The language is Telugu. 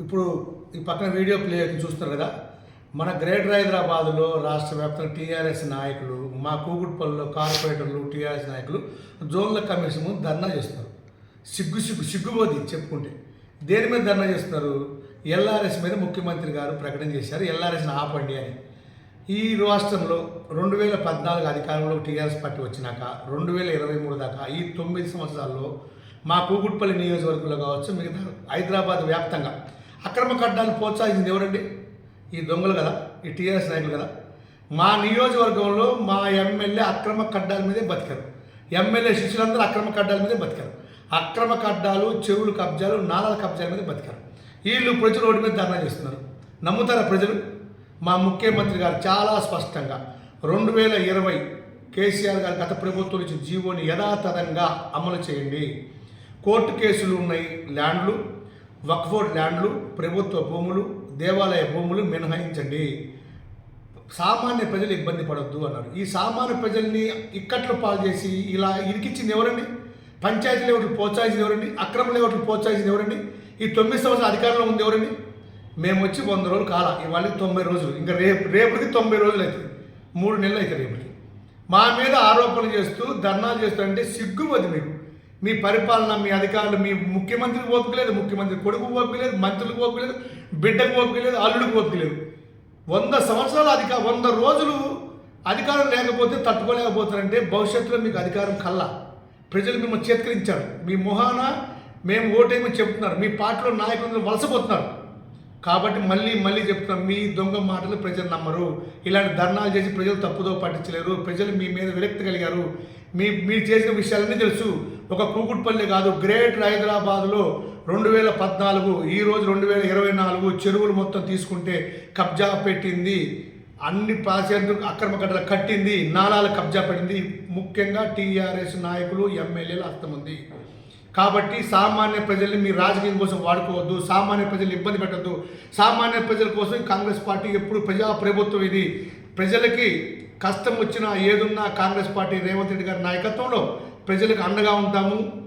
ఇప్పుడు ఈ పక్కన వీడియో ప్లే అవుతుంది చూస్తున్నారు కదా మన గ్రేటర్ హైదరాబాదులో రాష్ట్ర వ్యాప్తంగా టీఆర్ఎస్ నాయకులు మా కూకుట్పల్లిలో కార్పొరేటర్లు టీఆర్ఎస్ నాయకులు జోన్ల కమిషన్ ముందు ధర్నా చేస్తున్నారు సిగ్గు సిగ్గు సిగ్గుబోది చెప్పుకుంటే. దేని మీద ధర్నా చేస్తున్నారు? ఎల్ఆర్ఎస్ మీద ముఖ్యమంత్రి గారు ప్రకటన చేశారు ఎల్ఆర్ఎస్ని ఆపండి అని. ఈ రాష్ట్రంలో రెండు వేల పద్నాలుగు అధికారంలో టీఆర్ఎస్ పార్టీ వచ్చినాక రెండు వేల ఇరవై మూడు దాకా ఈ తొమ్మిది సంవత్సరాల్లో మా కూకుట్పల్లి నియోజకవర్గంలో కావచ్చు మిగతా హైదరాబాద్ వ్యాప్తంగా అక్రమ కట్టడాలు ప్రోత్సహించింది ఎవరండి? ఈ దొంగలు కదా ఈ టీఆర్ఎస్ నాయకులు కదా. మా నియోజకవర్గంలో మా ఎమ్మెల్యే అక్రమ కడ్డాల మీదే బతికారు. ఎమ్మెల్యే శిష్యులందరూ అక్రమ కడ్డాల మీదే బతికారు. అక్రమ కడ్డాలు చెవులు కబ్జాలు నాలాల కబ్జాల మీద బతికారు. వీళ్ళు ప్రజలు రోడ్డు మీద ధర్నా చేస్తున్నారు. నమ్ముతారా ప్రజలు? మా ముఖ్యమంత్రి గారు చాలా స్పష్టంగా రెండు వేల ఇరవై కేసీఆర్ గారు గత ప్రభుత్వం నుంచి జీవోని యథాతథంగా అమలు చేయండి. కోర్టు కేసులు ఉన్నాయి ల్యాండ్లు వక్ఫోర్డ్ ల్యాండ్లు ప్రభుత్వ భూములు దేవాలయ భూములు మినహాయించండి. సామాన్య ప్రజలు ఇబ్బంది పడొద్దు అన్నారు. ఈ సామాన్య ప్రజల్ని ఇక్కట్లు పాలు చేసి ఇలా ఇరికిచ్చింది ఎవరండి? పంచాయతీ లేవట్లు ప్రోత్సహించింది ఎవరండి? అక్రమ లేవట్లు ప్రోత్సహించింది ఎవరండి? ఈ తొమ్మిది సంవత్సరాల అధికారంలో ఉంది ఎవరండి? మేము వచ్చి వంద రోజులు కాల ఇవాళ తొంభై రోజులు. ఇంకా రేపు రేపటికి తొంభై రోజులు అవుతుంది మూడు నెలలు అవుతాయి రేపటికి. మా మీద ఆరోపణలు చేస్తూ ధర్నాలు చేస్తూ అంటే సిగ్గుపోదు మీకు. మీ పరిపాలన మీ అధికారులు మీ ముఖ్యమంత్రికి ఓపిక లేదు ముఖ్యమంత్రి కొడుకు ఓపిక లేదు మంత్రులకు ఓపిక లేదు బిడ్డకు ఓపిక లేదు అల్లుడికి ఓపిక లేదు వంద సంవత్సరాలు అధిక వంద రోజులు అధికారం లేకపోతే తట్టుకోలేకపోతారంటే భవిష్యత్తులో మీకు అధికారం కల్లా. ప్రజలు మిమ్మల్ని చేత్కరించారు. మీ మొహాన మేము ఓటేమని చెప్తున్నారు. మీ పార్టీలో నాయకులు వలసపోతున్నారు. కాబట్టి మళ్ళీ మళ్ళీ చెప్తున్నాం మీ దొంగ మాటలు ప్రజలు నమ్మరు. ఇలాంటి ధర్నాలు చేసి ప్రజలు తప్పుదో పట్టించలేరు. ప్రజలు మీ మీద విరక్తి కలిగారు. మీ మీరు చేసిన విషయాలన్నీ తెలుసు. ఒక కూకుట్పల్లి కాదు గ్రేట్ హైదరాబాద్లో రెండు వేల పద్నాలుగు ఈరోజు రెండు వేల ఇరవై నాలుగు చెరువులు మొత్తం తీసుకుంటే కబ్జా పెట్టింది. అన్ని ప్రాజెక్టు అక్రమ కట్టలు కట్టింది నాలాలు కబ్జా పెట్టింది. ముఖ్యంగా టీఆర్ఎస్ నాయకులు ఎమ్మెల్యేలు అర్థం ఉంది. కాబట్టి సామాన్య ప్రజల్ని మీ రాజకీయం కోసం వాడుకోవద్దు సామాన్య ప్రజలు ఇబ్బంది పెట్టద్దు. సామాన్య ప్రజల కోసం కాంగ్రెస్ పార్టీ ఎప్పుడు ప్రజా ప్రభుత్వం ఇది. ప్రజలకి కష్టం వచ్చినా ఏదున్నా కాంగ్రెస్ పార్టీ రేవంత్ రెడ్డి గారి నాయకత్వంలో ప్రజలకు అండగా ఉంటాము.